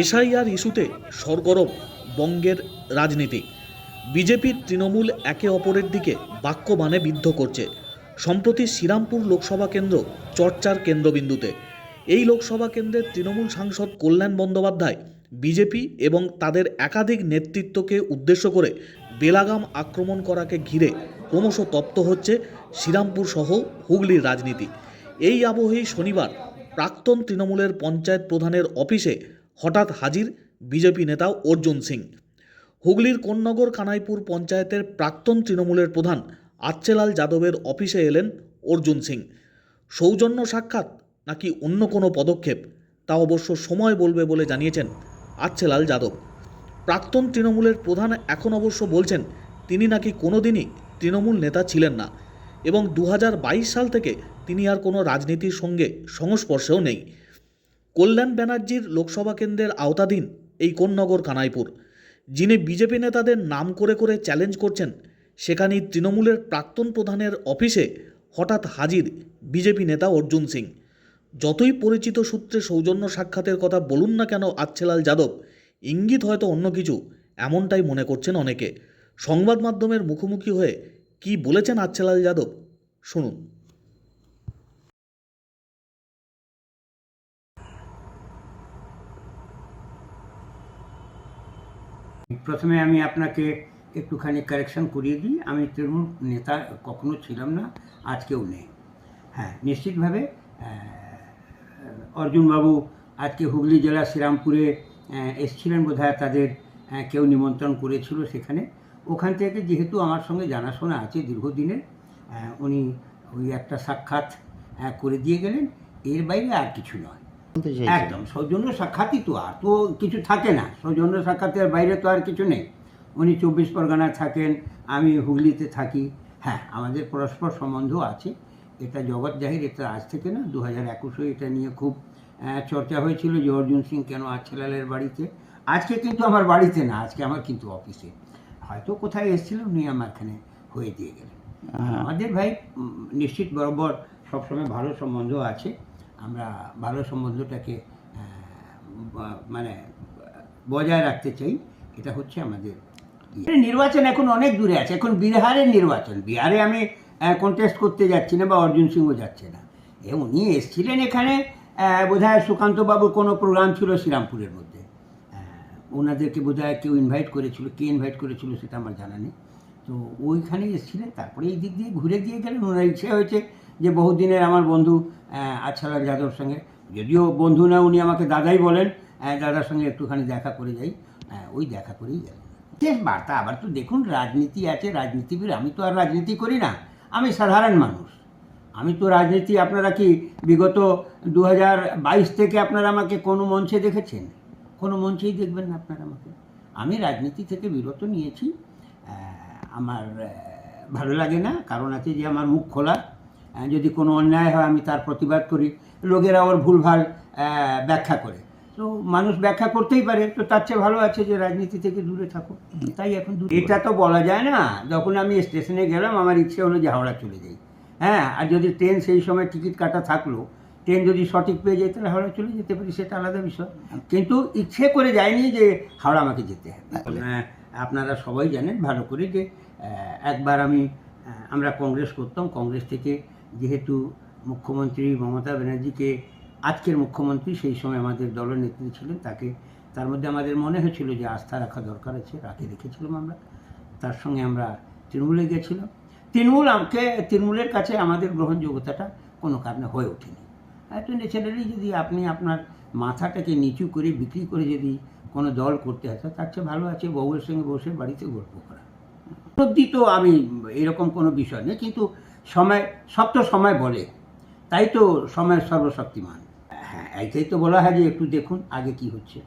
SIR ইস্যুতে সরগরম বঙ্গের রাজনীতি। বিজেপির তৃণমূল একে অপরের দিকে বাক্যবাণে বিদ্ধ করছে। সম্প্রতি শ্রীরামপুর লোকসভা কেন্দ্র চর্চার কেন্দ্রবিন্দুতে। এই লোকসভা কেন্দ্রের তৃণমূল সাংসদ কল্যাণ বন্দ্যোপাধ্যায়, বিজেপি এবং তাদের একাধিক নেতৃত্বকে উদ্দেশ্য করে বেলাগাম আক্রমণ করাকে ঘিরে ক্রমশ তপ্ত হচ্ছে শ্রীরামপুর সহ হুগলির রাজনীতি। এই আবহেই শনিবার প্রাক্তন তৃণমূলের পঞ্চায়েত প্রধানের অফিসে হঠাৎ হাজির বিজেপি নেতা অর্জুন সিং। হুগলির কোন্নগর কানাইপুর পঞ্চায়েতের প্রাক্তন তৃণমূলের প্রধান আচ্ছেলাল যাদবের অফিসে এলেন অর্জুন সিং। সৌজন্য সাক্ষাৎ নাকি অন্য কোনো পদক্ষেপ? তা অবশ্য সময় বলবে বলে জানিয়েছেন আচ্ছেলাল যাদব। প্রাক্তন তৃণমূলের প্রধান এখন অবশ্য বলছেন, তিনি নাকি কোনোদিনই তৃণমূল নেতা ছিলেন না এবং দু হাজার বাইশ সাল থেকে তিনি আর কোনো রাজনীতির সঙ্গে সংস্পর্শেও নেই। কল্যাণ ব্যানার্জির লোকসভা কেন্দ্রের আওতাধীন এই কোন্নগর কানাইপুর যিনি বিজেপি নেতাদের নাম করে করে চ্যালেঞ্জ করছেন, সেখানেই তৃণমূলের প্রাক্তন প্রধানের অফিসে হঠাৎ হাজির বিজেপি নেতা অর্জুন সিং। যতই পরিচিত সূত্রে সৌজন্য সাক্ষাতের কথা বলুন না কেন, আচ্ছেলাল যাদব, ইঙ্গিত হয়তো অন্য কিছু, এমনটাই মনে করছেন অনেকে। সংবাদ মাধ্যমের মুখোমুখি হয়ে কি বলেছেন আচ্ছেলাল যাদব? শুনুন। প্রথমে আমি আপনাকে একটুখানি কারেকশন করিয়ে দিই। আমি তৃণমূল নেতা কখনো ছিলাম না, আজকেও নেই। হ্যাঁ নিশ্চিতভাবে অর্জুনবাবু আজকে হুগলি জেলা শ্রীরামপুরে এসছিলেন বোধহয়, তাদের কেউ নিমন্ত্রণ করেছিল সেখানে। ওখান থেকে যেহেতু আমার সঙ্গে জানাশোনা আছে দীর্ঘদিনের উনি ওই একটা সাক্ষাৎ করে দিয়ে গেলেন। এর বাইরে আর কিছু নয়। একদম সৌজন্য সাক্ষাৎই তো আর তো কিছু থাকে না। সৌজন্য সাক্ষাতের বাইরে তো আর কিছু নেই। উনি চব্বিশ পরগনায় থাকেন আমি হুগলিতে থাকি। হ্যাঁ আমাদের পরস্পর সম্বন্ধ আছে। এটা জগৎ জাহির এটা আজ থেকে না দু হাজার একুশে এটা নিয়ে খুব চর্চা হয়েছিল যে অর্জুন সিং কেন আচ্ছেলালের বাড়িতে। আজকে কিন্তু আমার বাড়িতে না আজকে আমার কিন্তু অফিসে। হয়তো কোথায় এসেছিল উনি আমার এখানে হয়ে দিয়ে গেলেন। আমাদের ভাই নিশ্চিত বরাবর সবসময় ভালো সম্বন্ধ আছে। আমরা ভালো সম্বন্ধটাকে মানে বজায় রাখতে চাই। এটা হচ্ছে আমাদের ইয়ে। নির্বাচন এখন অনেক দূরে আছে। এখন বিহারের নির্বাচন। বিহারে আমি কন্টেস্ট করতে যাচ্ছি না বা অর্জুন সিংও যাচ্ছে না। এ উনি এসেছিলেন এখানে আহ, বোধহয় সুকান্তবাবুর কোনো প্রোগ্রাম ছিল শ্রীরামপুরের মধ্যে। ওনাদেরকে বোধহয় কেউ ইনভাইট করেছিল। কে ইনভাইট করেছিল সেটা আমার জানা নেই। তো ওইখানে এসেছিলেন। তারপরে এই দিক দিয়ে ঘুরে দিয়ে গেলেন। ওনার ইচ্ছে হয়েছে যে বহুদিনের আমার বন্ধু আচ্ছালাল যাদবর সঙ্গে। যদিও বন্ধু না, উনি আমাকে দাদাই বলেন দাদার সঙ্গে একটুখানি দেখা করে যাই। ওই দেখা করেই গেলেন শেষ বার্তা। আবার তো দেখুন, রাজনীতি আছে, রাজনীতিবিদ, আমি তো আর রাজনীতি করি না। আমি সাধারণ মানুষ। আমি তো রাজনীতি, আপনারা কি বিগত দু হাজার বাইশ থেকে আপনারা আমাকে কোনো মঞ্চে দেখেছেন? কোনো মঞ্চেই দেখবেন না আপনারা আমাকে। আমি রাজনীতি থেকে বিরত নিয়েছি। আমার ভালো লাগে না। কারণ আছে যে আমার মুখ খোলা। যদি কোনো অন্যায় হয়, আমি তার প্রতিবাদ করি। লোকেরা ওর ভুলভাল ব্যাখ্যা করে। তো মানুষ ব্যাখ্যা করতেই পারে, তো তার চেয়ে ভালো আছে যে রাজনীতি থেকে দূরে থাকো তাই এখন এটা তো বলা যায় না। যখন আমি স্টেশনে গেলাম, আমার ইচ্ছে হলো যে হাওড়া চলে যাই। হ্যাঁ আর যদি ট্রেন সেই সময় টিকিট কাটা থাকল, ট্রেন যদি সঠিক পেয়ে যায়, তাহলে হাওড়া চলে যেতে পারি, সেটা আলাদা বিষয়। কিন্তু ইচ্ছে করে যায়নি যে হাওড়া আমাকে যেতে হবে। আপনারা সবাই জানেন ভালো করে যে একবার আমি আমরা কংগ্রেস করতাম, কংগ্রেস থেকে যেহেতু মুখ্যমন্ত্রী মমতা ব্যানার্জিকে আজকের মুখ্যমন্ত্রী সেই সময় আমাদের দলের দলনেত্রী ছিলেন, তাকে তার মধ্যে আমাদের মনে হয়েছিল যে আস্থা রাখা দরকার আছে, রাখে রেখেছিলাম আমরা। তার সঙ্গে আমরা তৃণমূলে গেছিলাম। তৃণমূল আমাকে, তৃণমূলের কাছে আমাদের গ্রহণযোগ্যতাটা কোনো কারণে হয়ে ওঠেনি। এত ন্যাচারালি যদি আপনি আপনার মাথাটাকে নিচু করে বিক্রি করে যদি কোনো দল করতে হয় তার চেয়ে ভালো আছে বউয়ের সঙ্গে বসে বাড়িতে গল্প করা। সত্যি তো আমি এরকম কোনো বিষয় নেই কিন্তু সময়, সব তো সময় বলে। তাই তো সময় সর্বশক্তিমান। হ্যাঁ এইটাই তো বলা হয় যে একটু দেখুন আগে কি হচ্ছে।